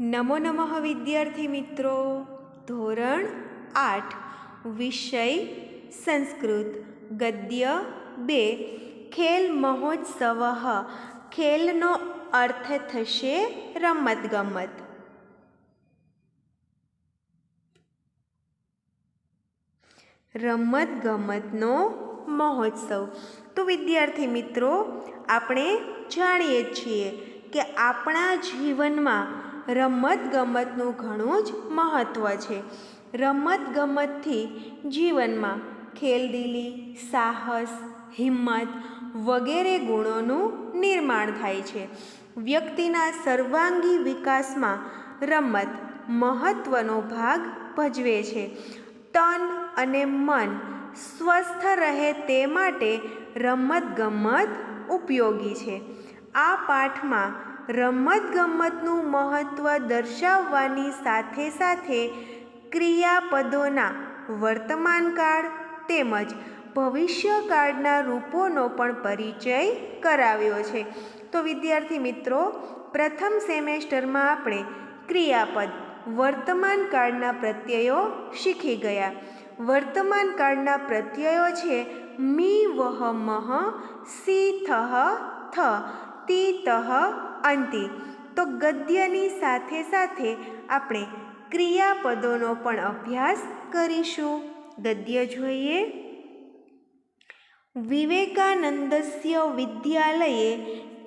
નમો નમઃ વિદ્યાર્થી મિત્રો. ધોરણ આઠ. વિષય સંસ્કૃત. ગદ્ય બે. ખેલ મહોત્સવ. ખેલનો અર્થ થશે રમતગમત. રમતગમતનો મહોત્સવ. તો વિદ્યાર્થી મિત્રો, આપણે જાણીએ છીએ કે આપણા જીવનમાં રમતગમતનું ઘણું જ મહત્ત્વ છે. રમતગમતથી જીવનમાં ખેલદિલી, સાહસ, હિંમત વગેરે ગુણોનું નિર્માણ થાય છે. વ્યક્તિના સર્વાંગી વિકાસમાં રમત મહત્ત્વનો ભાગ ભજવે છે. તન અને મન સ્વસ્થ રહે તે માટે રમતગમત ઉપયોગી છે. આ પાઠમાં રમતગમતનું મહત્ત્વ દર્શાવવાની સાથે સાથે ક્રિયાપદોના વર્તમાનકાળ તેમજ ભવિષ્યકાળના રૂપોનો પણ પરિચય કરાવ્યો છે. તો વિદ્યાર્થી મિત્રો, પ્રથમ સેમેસ્ટરમાં આપણે ક્રિયાપદ વર્તમાન કાળના પ્રત્યયો શીખી ગયા. વર્તમાન કાળના પ્રત્યયો છે મી વહ મહ, સી થહ, થ, તી તહ અંતિ તો ગદ્યની સાથે સાથે આપણે ક્રિયાપદોનો પણ અભ્યાસ કરીશું. ગદ્ય જોઈએ. વિવેકાનંદસ્ય વિદ્યાલયે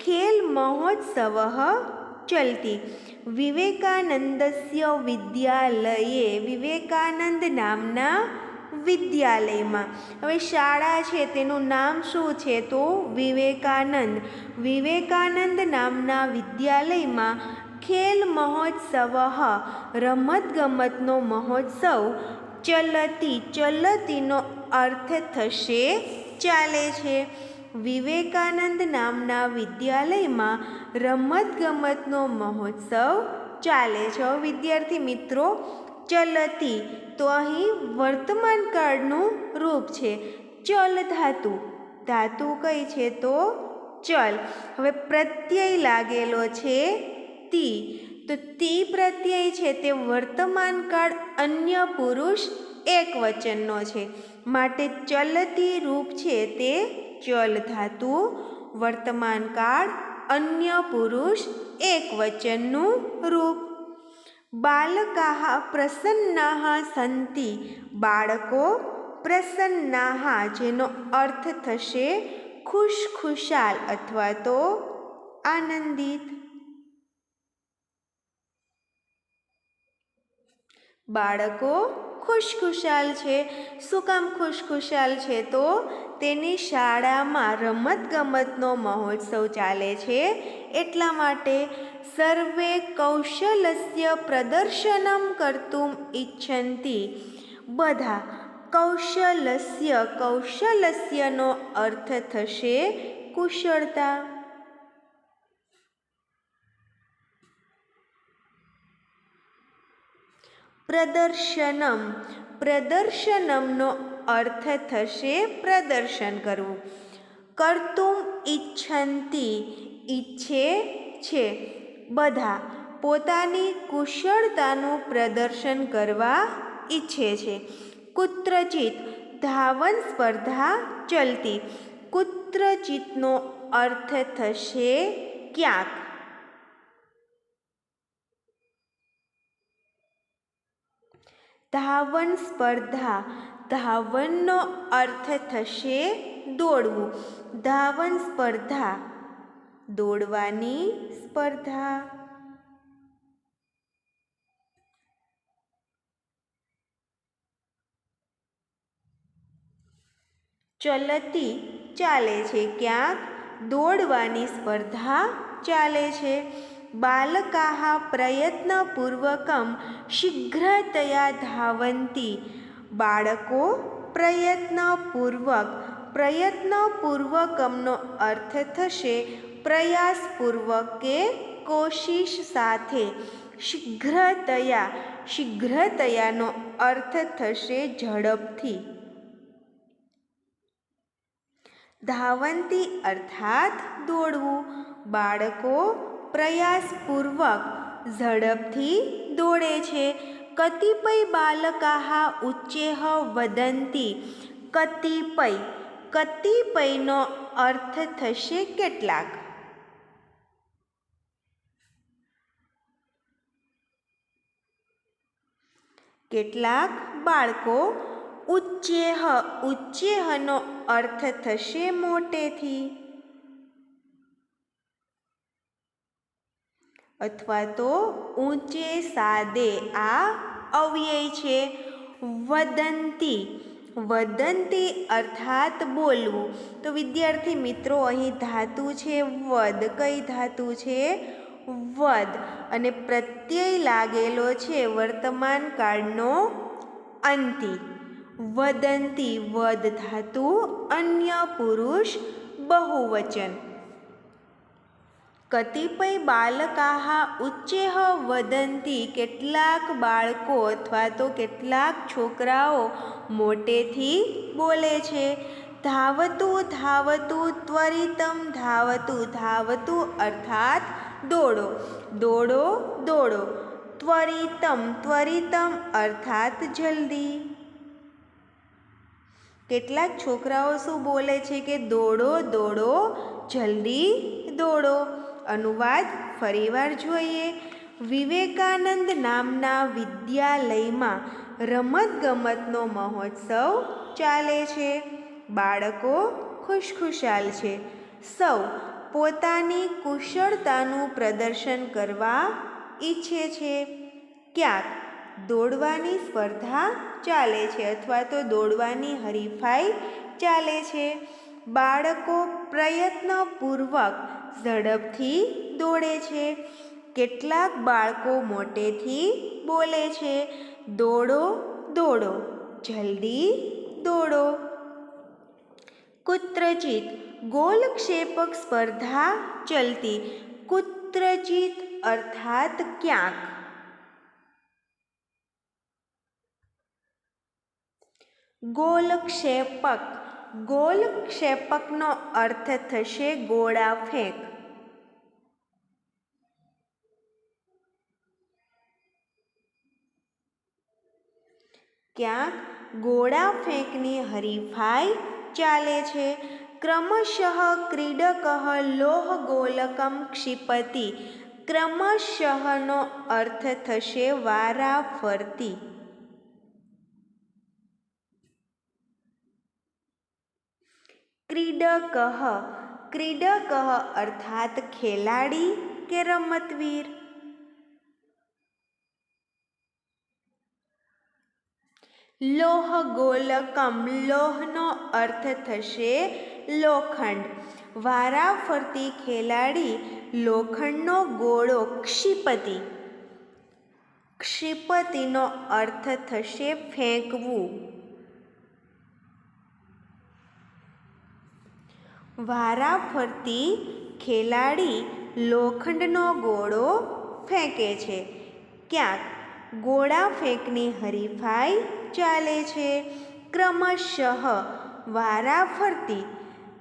ખેલ મહોત્સવ ચલતી. વિવેકાનંદસ્ય વિદ્યાલયે વિવેકાનંદ નામના વિદ્યાલયમાં. હવે શાળા છે, તેનું નામ શું છે? તો વિવેકાનંદ. વિવેકાનંદ નામના વિદ્યાલયમાં ખેલ મહોત્સવ, રમતગમતનો મહોત્સવ ચલતી ચલતીનો અર્થ થશે, ચાલે છે. વિવેકાનંદ નામના વિદ્યાલયમાં રમતગમતનો મહોત્સવ ચાલે છે. વિદ્યાર્થી મિત્રો ચલતી. તો અહીં વર્તમાન કાળનું રૂપ છે. ચલ ધાતુ. ધાતુ કઈ છે તો? ચલ. હવે પ્રત્યય લાગેલો છે તી. તો તી પ્રત્યય છે તે વર્તમાન કાળ અન્ય પુરુષ એક વચનનો છે. માટે ચલતી રૂપ છે તે ચલ ધાતુ. વર્તમાન કાળ અન્ય પુરુષ એક વચનનું રૂપ. બાલકાહ પ્રસન્નાહ સંતિ. બાળકો પ્રસન્નાહ જેનો અર્થ થશે ખુશ ખુશાલ અથવા તો આનંદિત. બાળકો ખુશખુશાલ છે. શું કામ ખુશખુશાલ છે? તો તેની શાળામાં રમતગમતનો મહોત્સવ ચાલે છે. એટલા માટે સર્વે કૌશલસ્ય પ્રદર્શનમ કરતું ઈચ્છંતી. બધા કૌશલસ્ય કૌશલસ્યનો અર્થ થશે કુશળતા. પ્રદર્શનમ. પ્રદર્શનમનો અર્થ થશે પ્રદર્શન કરવું. કરતું ઈચ્છંતી. ઈચ્છે છે. બધા પોતાની કુશળતાનું પ્રદર્શન કરવા ઈચ્છે છે. કુત્રચિત ધાવન સ્પર્ધા ચલતી. કુત્રચિતનો અર્થ થશે ક્યાંક? ધાવન સ્પર્ધા. ધાવનનો અર્થ થશે દોડવું. ધાવન સ્પર્ધા. દોડવાની સ્પર્ધા. ચલતી ચાલે છે ક્યાંક. દોડવાની સ્પર્ધા ચાલે છે. બાલકાહ પ્રયત્નપૂર્વકમ શીઘ્રતયા ધાવંતી બાળકો પ્રયત્નપૂર્વક પ્રયત્નપૂર્વકમનો અર્થ થશે પ્રયાસપૂર્વક કે કોશિશ સાથે। શીઘ્રતયા શીઘ્રતયાનો અર્થ થશે ઝડપથી। ધાવંતી અર્થાત દોડવું। બાળકો પ્રયાસપૂર્વક ઝડપથી દોડે છે. કતિપય બાલકાહ ઉચ્ચેહ વદંતી. કતિપય, કતિપયનો અર્થ થશે કેટલાક? કેટલાક બાળકો, ઉચ્ચેહ, ઉચ્ચેહનો અર્થ થશે મોટેથી. અથવા તો ઊંચે સાદે આ અવ્યય છે. વદંતી. વદંતી અર્થાત બોલવું. તો વિદ્યાર્થી મિત્રો, અહીં ધાતુ છે વદ. કઈ ધાતુ છે? વદ. અને પ્રત્યય લાગેલો છે વર્તમાન કાળનો અંતિ. વદંતી વદ ધાતુ, અન્ય પુરુષ બહુવચન. કતિપય બાલકાહ ઉચ્ચેહ વદંતી કેટલાક બાળકો અથવા તો કેટલાક છોકરાઓ મોટેથી બોલે છે. ધાવતું ધાવતું, ત્વરિતમ ધાવતું ધાવતું અર્થાત દોડો દોડો દોડો, ત્વરિતમ ત્વરિતમ અર્થાત જલ્દી. કેટલાક છોકરાઓ શું બોલે છે કે દોડો દોડો, જલ્દી દોડો. અનુવાદ ફરીવાર જોઈએ. વિવેકાનંદ નામના વિદ્યાલયમાં રમતગમતનો મહોત્સવ ચાલે છે. બાળકો ખુશખુશાલ છે. સૌ પોતાની કુશળતાનું પ્રદર્શન કરવા ઈચ્છે છે. ક્યાંક દોડવાની સ્પર્ધા ચાલે છે અથવા તો દોડવાની હરીફાઈ ચાલે છે. બાળકો પ્રયત્નપૂર્વક ઝડપથી દોડે છે. કેટલાક બાળકો મોટેથી બોલે છે, દોડો દોડો, જલ્દી દોડો. કુત્રચિત ગોલક્ષેપક સ્પર્ધા ચલતી કુત્રચિત અર્થાત ક્યાંક? ગોલક્ષેપક ગોલક્ષેપકનો અર્થ થશે ગોળા ફેંક. ક્યાંક ગોળા ફેંકની હરીફાઈ ચાલે છે. ક્રમશઃ ક્રીડક લોહ ગોલકમ ક્ષિપતિ. ક્રમશઃનો અર્થ થશે વારા ફરતી ક્રીડક ક્રીડક અર્થાત ખેલાડી કે રમતવીર? લોહ ગોલકમ લોહનો અર્થ થશે લોખંડ. વારા ફરતી ખેલાડી લોખંડનો ગોળો ક્ષિપતિ. ક્ષિપતિનો અર્થ થશે ફેંકવું. વારા ફરતી ખેલાડી લોખંડનો ગોળો ફેંકે છે. ક્યાંક ગોળા ફેંકની હરીફાઈ ચાલે છે. ક્રમશઃ વારા ફરતી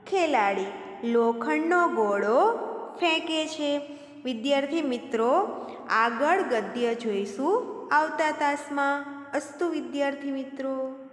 ખેલાડી લોખંડનો ગોળો ફેંકે છે. વિદ્યાર્થી મિત્રો, આગળ ગદ્ય જોઈશું આવતા તાસમાં. અસ્તુ વિદ્યાર્થી મિત્રો.